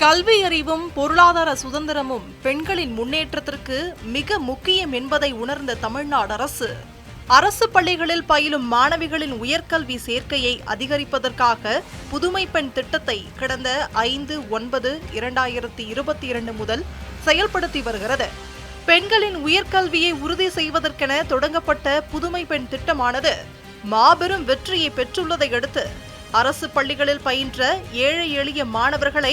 கல்வி அறிவும் பொருளாதார சுதந்திரமும் பெண்களின் முன்னேற்றத்திற்கு மிக முக்கியம் என்பதை உணர்ந்த தமிழ்நாடு அரசு அரசு பள்ளிகளில் பயிலும் மாணவிகளின் உயர்கல்வி சேர்க்கையை அதிகரிப்பதற்காக புதுமை பெண் திட்டத்தை கடந்த ஐந்து ஒன்பது இரண்டாயிரத்தி இருபத்தி இரண்டு முதல் செயல்படுத்தி வருகிறது. பெண்களின் உயர்கல்வியை உறுதி செய்வதற்கென தொடங்கப்பட்ட புதுமை பெண் திட்டமானது மாபெரும் வெற்றியை பெற்றுள்ளதை அடுத்து அரசு பள்ளிகளில் பயின்ற ஏழை எளிய மாணவர்களை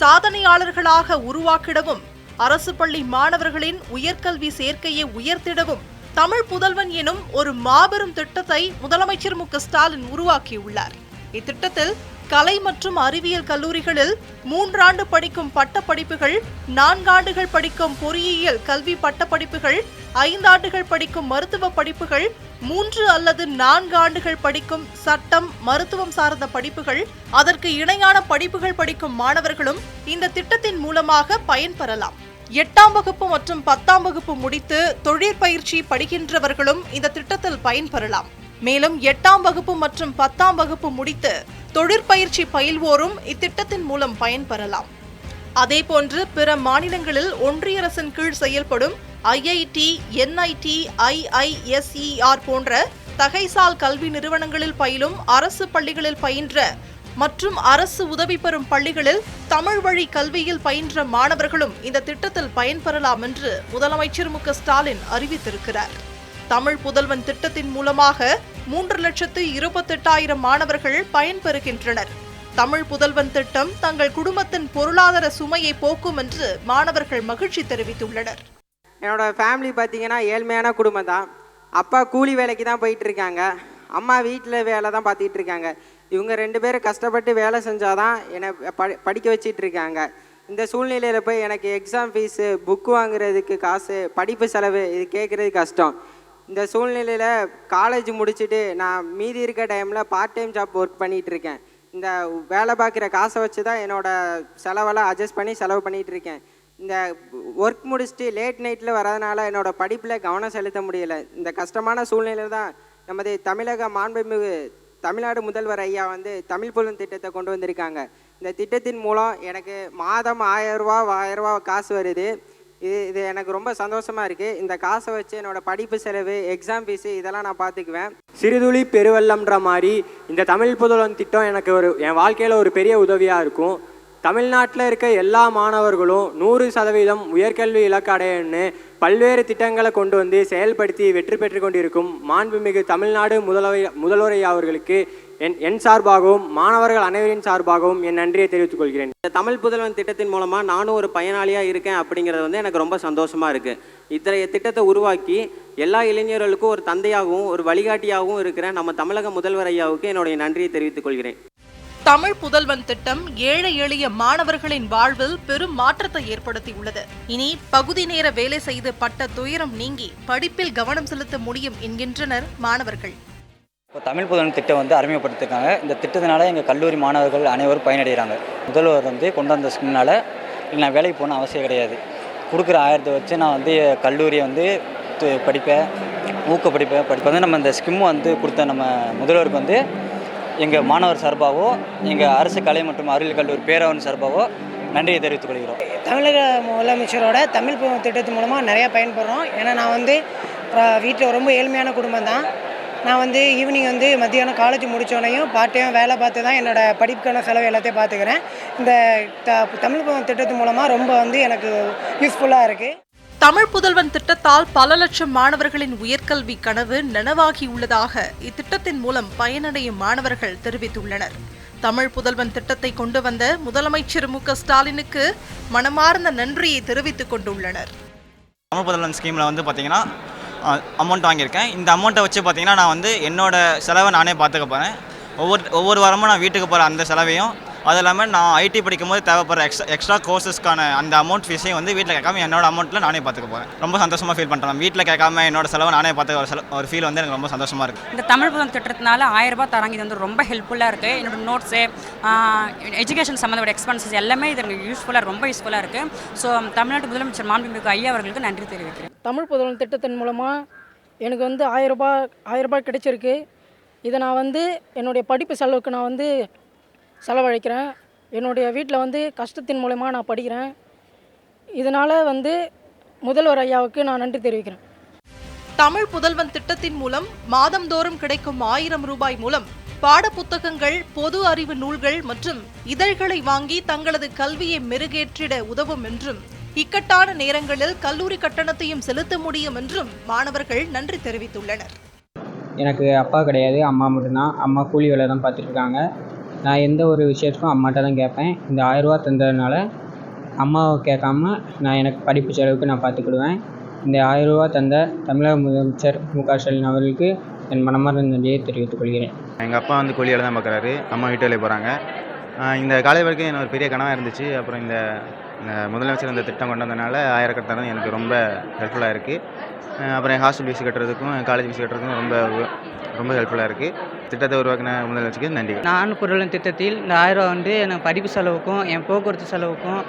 சாதனையாளர்களாக உருவாக்கிடவும் அரசு பள்ளி மாணவர்களின் உயர்கல்வி சேர்க்கையை உயர்த்திடவும் தமிழ் புதல்வன் எனும் ஒரு மாபெரும் திட்டத்தை முதலமைச்சர் மு க ஸ்டாலின் உருவாக்கியுள்ளார். இத்திட்டத்தில் கலை மற்றும் அறிவியல் கல்லூரிகளில் மூன்றாண்டு படிக்கும் பட்டப்படிப்புகள் நான்காண்டுகள் படிக்கும் பொறியியல் கல்வி பட்டப்படிப்புகள் ஐந்தாண்டுகள் படிக்கும் மருத்துவ படிப்புகள் மூன்று அல்லது நான்கு ஆண்டுகள் படிக்கும் சட்டம் மருத்துவம் சார்ந்த படிப்புகள் அதற்கு இணையான படிப்புகள் படிக்கும் மாணவர்களும் இந்த திட்டத்தின் மூலமாக பயன்பெறலாம். எட்டாம் வகுப்பு மற்றும் பத்தாம் வகுப்பு முடித்து தொழிற்பயிற்சி படிக்கின்றவர்களும் இந்த திட்டத்தில் பயன்பெறலாம். மேலும் எட்டாம் வகுப்பு மற்றும் பத்தாம் வகுப்பு முடித்து தொழிற்பயிற்சி பயில்வோரும் இத்திட்டத்தின் மூலம் பயன்பெறலாம். அதேபோன்று பிற மாநிலங்களில் ஒன்றிய அரசின் கீழ் செயல்படும் ஐஐடி என்ஐடி ஐஐஎஸ்இஆர் போன்ற தகைசால் கல்வி நிறுவனங்களில் பயிலும் அரசு பள்ளிகளில் பயின்ற மற்றும் அரசு உதவி பெறும் பள்ளிகளில் தமிழ் வழி கல்வியில் பயின்ற மாணவர்களும் இந்த திட்டத்தில் பயன்பெறலாம் என்று முதலமைச்சர் மு ஸ்டாலின் அறிவித்திருக்கிறார். தமிழ் புதல்வன் திட்டத்தின் மூலமாக மூன்று லட்சத்து இருபத்தெட்டாயிரம் மாணவர்கள் பயன்பெறுகின்றனர். தமிழ் புதல்வன் திட்டம் தங்கள் குடும்பத்தின் பொருளாதார சுமையை போக்கும் என்று மாணவர்கள் மகிழ்ச்சி தெரிவித்துள்ளனர். என்னோட ஃபேமிலி பார்த்தீங்கன்னா ஏழ்மையான குடும்பம் தான். அப்பா கூலி வேலைக்கு தான் போயிட்டு இருக்காங்க. அம்மா வீட்டில் வேலை தான் பார்த்துக்கிட்டு இருக்காங்க. இவங்க ரெண்டு பேரும் கஷ்டப்பட்டு வேலை செஞ்சாதான் என்னை படி படிக்க வச்சிட்டு இருக்காங்க. இந்த சூழ்நிலையில் போய் எனக்கு எக்ஸாம் ஃபீஸு புக்கு வாங்குறதுக்கு காசு படிப்பு செலவு இது கேட்குறது கஷ்டம். இந்த சூழ்நிலையில் காலேஜ் முடிச்சுட்டு நான் மீதி இருக்க டைமில் பார்ட் டைம் ஜாப் ஒர்க் பண்ணிகிட்டு இருக்கேன். இந்த வேலை பார்க்குற காசை வச்சு தான் என்னோடய செலவெல்லாம் அட்ஜஸ்ட் பண்ணி செலவு பண்ணிகிட்டு இருக்கேன். இந்த ஒர்க் முடிச்சுட்டு லேட் நைட்டில் வரதுனால என்னோடய படிப்பில் கவனம் செலுத்த முடியல. இந்த கஷ்டமான சூழ்நிலையில் தான் நமது தமிழக மாண்புமிகு தமிழ்நாடு முதல்வர் ஐயா வந்து தமிழ் புலன் திட்டத்தை கொண்டு வந்திருக்காங்க. இந்த திட்டத்தின் மூலம் எனக்கு மாதம் ஆயிரரூவா ஆயிரரூவா காசு வருது. இது இது எனக்கு ரொம்ப சந்தோஷமாக இருக்குது இந்த காசை வச்சு என்னோட படிப்பு செலவு எக்ஸாம் ஃபீஸு இதெல்லாம் நான் பார்த்துக்குவேன் சிறுதுளி பெருவெள்ளம்ன்ற மாதிரி இந்த தமிழ் புதல்வன் திட்டம் எனக்கு ஒரு என் வாழ்க்கையில் ஒரு பெரிய உதவியாக இருக்கும். தமிழ்நாட்டில் இருக்க எல்லா மாணவர்களும் நூறு சதவீதம் உயர்கல்வி இலக்கு பல்வேறு திட்டங்களை கொண்டு வந்து செயல்படுத்தி வெற்றி பெற்று கொண்டிருக்கும் மாண்புமிகு தமிழ்நாடு முதல்வர் முதல்வரை அவர்களுக்கு என் என் சார்பாகவும் மாணவர்கள் அனைவரின் சார்பாகவும் என் நன்றியை தெரிவித்துக் கொள்கிறேன். இந்த தமிழ் புதல்வன் திட்டத்தின் மூலமாக நானும் ஒரு பயனாளியாக இருக்கேன் அப்படிங்கிறது வந்து எனக்கு ரொம்ப சந்தோஷமாக இருக்குது இத்தகைய திட்டத்தை உருவாக்கி எல்லா இளைஞர்களுக்கும் ஒரு தந்தையாகவும் ஒரு வழிகாட்டியாகவும் இருக்கிற நம்ம தமிழக முதல்வர் ஐயாவுக்கு என்னுடைய நன்றியை தெரிவித்துக் கொள்கிறேன். தமிழ் புதல்வன் திட்டம் ஏழை எளிய மாணவர்களின் வாழ்வில் பெரும் மாற்றத்தை ஏற்படுத்தியுள்ளது. இனி பகுதி நேர வேலை செய்து பட்ட துயரம் நீங்கி படிப்பில் கவனம் செலுத்த முடியும் என்கின்றனர் மாணவர்கள். இப்போ தமிழ் புதன் திட்டம் வந்து அறிமுகப்படுத்திருக்காங்க இந்த திட்டத்தினால எங்கள் கல்லூரி மாணவர்கள் அனைவரும் பயனடைகிறாங்க. முதல்வர் வந்து கொண்டு வந்த ஸ்கீம்னால நான் வேலைக்கு போன அவசியம் கிடையாது. கொடுக்குற ஆயிரத்தை வச்சு நான் வந்து கல்லூரியை வந்து படிப்பேன் ஊக்க படிப்பேன் படிப்பேன். வந்து நம்ம இந்த ஸ்கிம் வந்து கொடுத்த நம்ம முதல்வருக்கு வந்து எங்கள் மாணவர் சார்பாகவோ எங்கள் அரசு கலை மற்றும் அறிவியல் கல்லூரி பேரவன் சார்பாகவோ நன்றியை தெரிவித்துக் கொள்கிறோம். தமிழக முதலமைச்சரோட தமிழ் திட்டத்தின் மூலமாக நிறையா பயன்படுறோம். ஏன்னா நான் வந்து வீட்டில் ரொம்ப ஏழ்மையான குடும்பம் தான் நான் வந்து ஈவினிங் வந்து மத்தியானம் காலேஜ் முடித்தோடனையும் பார்ட் டைம் வேலை பார்த்து தான் என்னோட படிப்புக்கான செலவு எல்லாத்தையும் பார்த்துக்கிறேன். இந்த த தமிழ் புதன் திட்டத்தின் மூலமாக ரொம்ப வந்து எனக்கு யூஸ்ஃபுல்லாக இருக்குது தமிழ் புதல்வன் திட்டத்தால் பல லட்சம் மாணவர்களின் உயர்கல்வி கனவு நனவாகியுள்ளதாக இத்திட்டத்தின் மூலம் பயனடையும் மாணவர்கள் தெரிவித்துள்ளனர். தமிழ் புதல்வன் திட்டத்தை கொண்டு வந்த முதலமைச்சர் மு க ஸ்டாலினுக்கு மனமார்ந்த நன்றியை தெரிவித்துக் கொண்டுள்ளனர். தமிழ் புதல்வன் ஸ்கீமில் வந்து பார்த்தீங்கன்னா அமௌண்ட் வாங்கியிருக்கேன். இந்த அமௌண்ட்டை வச்சு பார்த்தீங்கன்னா நான் வந்து என்னோடய செலவை நானே பார்த்துக்க போகிறேன் ஒவ்வொரு ஒவ்வொரு வாரமும் நான் வீட்டுக்கு போகிற அந்த செலவையும் அது இல்லாமல் நான் ஐடி படிக்கும்போது தேவைப்படுற எக்ஸ்ட்ரா எக்ஸ்ட்ரா கோர்சஸ்க்கான அந்த அமௌண்ட் ஃபீஸையும் வந்து வீட்டில் கேட்காம என்னோட அமௌண்ட்டில் நானே பார்த்துக்க போகிறேன் ரொம்ப சந்தோஷமாக ஃபீல் பண்ணுறேன் வீட்டில் கேட்காம என்னோட செலவை நானே பார்த்துக்க ஒரு செலவு ஒரு ஃபீல் வந்து எனக்கு ரொம்ப சந்தோஷமாக இருக்குது இந்த தமிழ் புதன் திட்டத்தினால ஆயிரம் ரூபாய் தராங்க. இது வந்து ரொம்ப ஹெல்ப்ஃபுல்லாக இருக்குது என்னோட நோட்ஸு எஜுகேஷன் சம்மந்தப்பட்ட எக்ஸ்பென்சஸ் எல்லாமே இது எனக்கு யூஸ்ஃபுல்லாக ரொம்ப யூஸ்ஃபுல்லாக இருக்குது ஸோ தமிழ்நாட்டு முதலமைச்சர் மாண்புமிகு ஐயா அவர்களுக்கு நன்றி தெரிவிக்கிறேன். தமிழ் புதல்வன் திட்டத்தின் மூலமாக எனக்கு வந்து ஆயரூபா ஆயரூபா ஆயிரம் ரூபாய் கிடைச்சிருக்கு. இதை நான் வந்து என்னுடைய படிப்பு செலவுக்கு நான் வந்து செலவழிக்கிறேன். என்னுடைய வீட்டில் வந்து கஷ்டத்தின் மூலயமா நான் படிக்கிறேன். இதனால் வந்து முதல்வர் ஐயாவுக்கு நான் நன்றி தெரிவிக்கிறேன். தமிழ் புதல்வன் திட்டத்தின் மூலம் மாதந்தோறும் கிடைக்கும் ஆயிரம் ரூபாய் மூலம் பாடப்புத்தகங்கள் பொது அறிவு நூல்கள் மற்றும் இதழ்களை வாங்கி தங்களது கல்வியை மெருகேற்றிட உதவும் என்றும் இக்கட்டான நேரங்களில் கல்லூரி கட்டணத்தையும் செலுத்த முடியும் என்றும் மாணவர்கள் நன்றி தெரிவித்துள்ளனர். எனக்கு அப்பா கிடையாது அம்மா மட்டும்தான். அம்மா கூலி வேலை தான் பார்த்துட்டு இருக்காங்க நான் எந்த ஒரு விஷயத்துக்கும் அம்மாட்ட தான் கேட்பேன். இந்த ஆயிரரூவா தந்ததுனால அம்மாவை கேட்காம நான் எனக்கு படிப்பு செலவுக்கு நான் பார்த்துக்கிடுவேன். இந்த ஆயிரரூவா தந்த தமிழக முதலமைச்சர் மு க ஸ்டாலின் அவர்களுக்கு என் மனமார்ந்த நன்றியை தெரிவித்துக் கொள்கிறேன். எங்கள் அப்பா வந்து கூலி வேலை தான் பார்க்குறாரு. அம்மா வீட்டு வேலைக்கு போகிறாங்க இந்த காலை வரைக்கும் எனக்கு ஒரு பெரிய கனவாக இருந்துச்சு. அப்புறம் இந்த முதலமைச்சர் இந்த திட்டம் கொண்டு வந்தனால ஆயிரக்கட்டணம் எனக்கு ரொம்ப ஹெல்ப்ஃபுல்லாக இருக்குது அப்புறம் என் ஹாஸ்டல் ஃபீஸ் கட்டுறதுக்கும் காலேஜ் ஃபீஸ் கட்டுறதுக்கும் ரொம்ப ரொம்ப ஹெல்ப்ஃபுல்லாக இருக்குது திட்டத்தை உருவாக்கின முதலமைச்சருக்கு நன்றி. நான் பொருளின் திட்டத்தில் இந்த ஆயிரம் வந்து எனக்கு படிப்பு செலவுக்கும் என் போக்குவரத்து செலவுக்கும்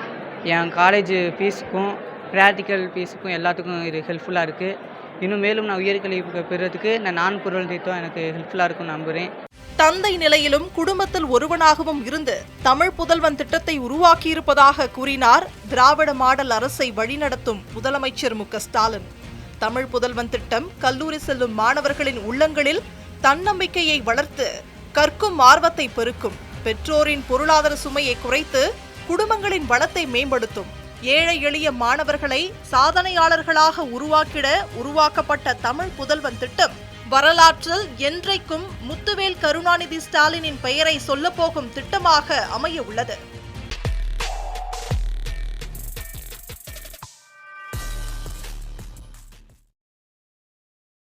என் காலேஜ் ஃபீஸுக்கும் ப்ராக்டிக்கல் ஃபீஸுக்கும் எல்லாத்துக்கும் இது ஹெல்ப்ஃபுல்லாக இருக்குது இன்னும் மேலும் நான் உயர்கல்வி பெறுறதுக்கு நான் நான் பொருள் திட்டம் எனக்கு ஹெல்ப்ஃபுல்லாக இருக்கும்னு நம்புகிறேன் தந்தை நிலையிலும் குடும்பத்தில் ஒருவனாகவும் இருந்து தமிழ் புதல்வன் திட்டத்தை உருவாக்கியிருப்பதாக கூறினார் திராவிட மாடல் அரசை வழிநடத்தும் முதலமைச்சர் மு ஸ்டாலின். தமிழ் புதல்வன் திட்டம் கல்லூரி செல்லும் மாணவர்களின் உள்ளங்களில் தன்னம்பிக்கையை வளர்த்து கற்கும் ஆர்வத்தை பெருக்கும். பெற்றோரின் பொருளாதார சுமையை குறைத்து குடும்பங்களின் வளத்தை மேம்படுத்தும். ஏழை எளிய மாணவர்களை சாதனையாளர்களாக உருவாக்கிட உருவாக்கப்பட்ட தமிழ் புதல்வன் திட்டம் வரலாற்றில் என்றைக்கும் முத்துவேல் கருணாநிதி ஸ்டாலினின் பெயரை சொல்லப்போகும் திட்டமாக அமைய உள்ளது.